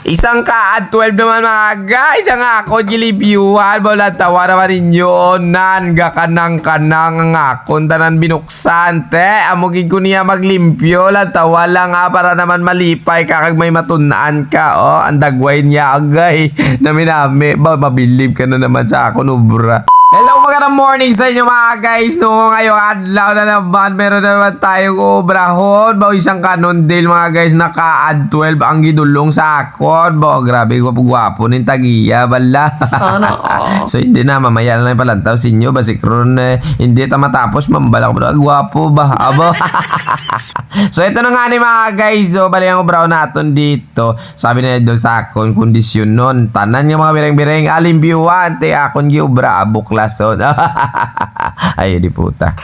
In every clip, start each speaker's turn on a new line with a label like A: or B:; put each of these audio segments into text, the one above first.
A: Isang ka at 12 naman mga guys. Ang ako gilibyuhan. Bola tawa naman ninyo. Nan ga kanang ang akon tanan binuksan. Te, amugin ko niya maglimpyo. La tawa lang ha para naman malipay kakag may matunaan ka. Oh, ang dagway niya agay. Nami. Ba, mabilib ka na naman sa ako, nubra. Hello, magandang morning sa inyo mga guys. No, ngayong adlaw na naman, meron na naman tayong obrahon. Bao isang kanondil mga guys, naka-add 12 ang gidulong sa akon. Bao, grabe, gwapo-gwapo ng tagiya, bala.
B: Sana all.
A: so, hindi na, mamaya na lang palantaw sa inyo. Basik ron, eh, hindi ta matapos, mambala ko. Ah, Gwapo ba? Abo. so, ito na nga ni mga guys. So, bali ang obrahon natin dito. Sabi na doon sa akon, kondisyon nun. Tanan nga mga bireng-bireng, alimbiwan, te akon giubra, buklason. Ay, di puta.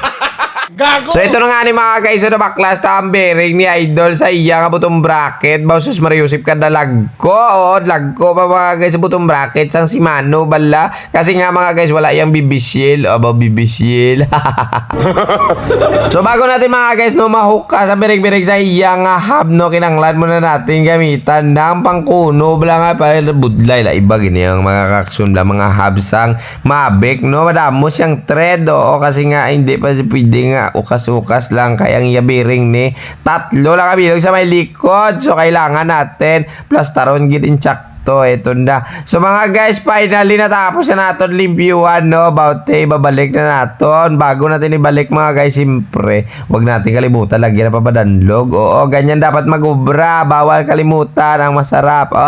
B: Gago!
A: So ito na nga ni mga guys, so nabaklas ta ang bearing ni Idol sa iya nga butong bracket. Bausus Mariusip ka na lagko, oh, lagko pa mga guys sa butong bracket sang si Mano bala. Kasi nga mga guys, wala yang bibisil, aba bibisil. so bago natin mga guys no mahuka sa bearing-bearing sa iya nga hub no kinanglan muna natin gamitan ng pangkuno bala nga pa budlay la iba gini ang mga kaksun bala mga hub sang mabek no madamo siyang thread o kasi nga hindi pa pwede nga ukas-ukas lang kaya ang iya bearing ni tatlo lang kabilog sa may likod. So kailangan natin plus taron gid tsak to ito na. So mga guys finally natapos na natin limpyuhan no? About eh babalik na natin bago natin ibalik mga guys siyempre wag natin kalimutan lagyan na papadanlog. Oo ganyan dapat magubra. Bawal kalimutan ang masarap.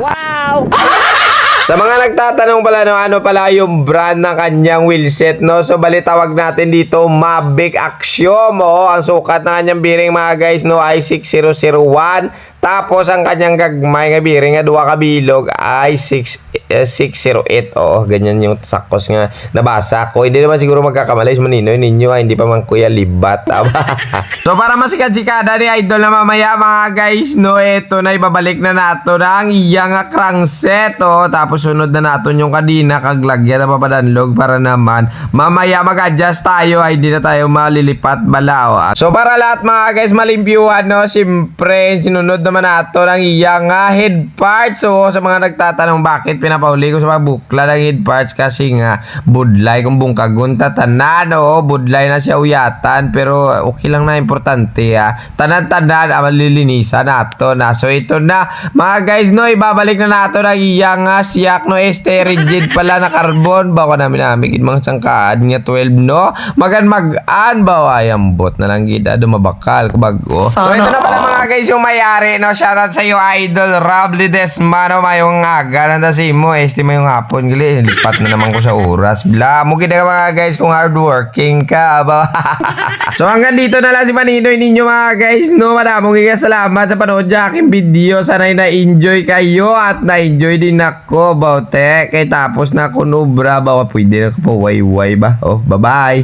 B: Wow!
A: Sa mga nagtatanong pala no, ano pala yung brand ng kanyang wheelset, no? So, bali tawag natin dito Mavic Axiom, oh. Ang sukat ng kanyang bearing mga guys, no, ay 6001. Tapos, ang kanyang gagmay nga bearing nga duwa kabilog ay 6, eh, 608. Oh, ganyan yung sakos nga nabasa ko. Hindi naman siguro magkakamali maninoy ninyo, ah. Hindi pa man kuya libat. so, para masikat-sikada ni Idol na mamaya mga guys, no, eto na ibabalik na nato ang iyang nga crankset, oh. Tapos sunod na natin yung kadina kaglagyan na papadanlog para naman mamaya mag-adjust tayo ay di na tayo malilipat balao. So para lahat mga guys malimpyuhan no, siyempre sinunod naman nato ng nga head parts. So sa mga nagtatanong bakit pinapauli ko sa mga bukla ng parts kasi nga budlay kung bungkagun tatanan o budlay na siya uyatan. Pero okay lang na importante ha. Tanan-tanan ang malilinisan nato na. So ito na. Mga guys no ibabalik na nato ng iyang nga siyak no este rigid pala na carbon. Ba ko namin namin mga sangkaan nga 12 no? Magan mag-an ba ayang bot na lang gida. Dumabakal kabago. So ito na pala mga guys yung mayari no? Shoutout sa iyo idol Rob Ledesma no mayong aga nanda si mo este mo yung hapon gali. Lipat na naman ko sa oras. Bla mo gid mga guys kung hardworking ka ba so hanggang dito na lang si Maninoy ninyo mga guys no? Madamong giga salamat sa panood sa aking video. Sana'y na-enjoy kayo at na-enjoy din ako baute. Kay tapos na ako nubra ba? Pwede na ko pa wayway ba? Oh bye bye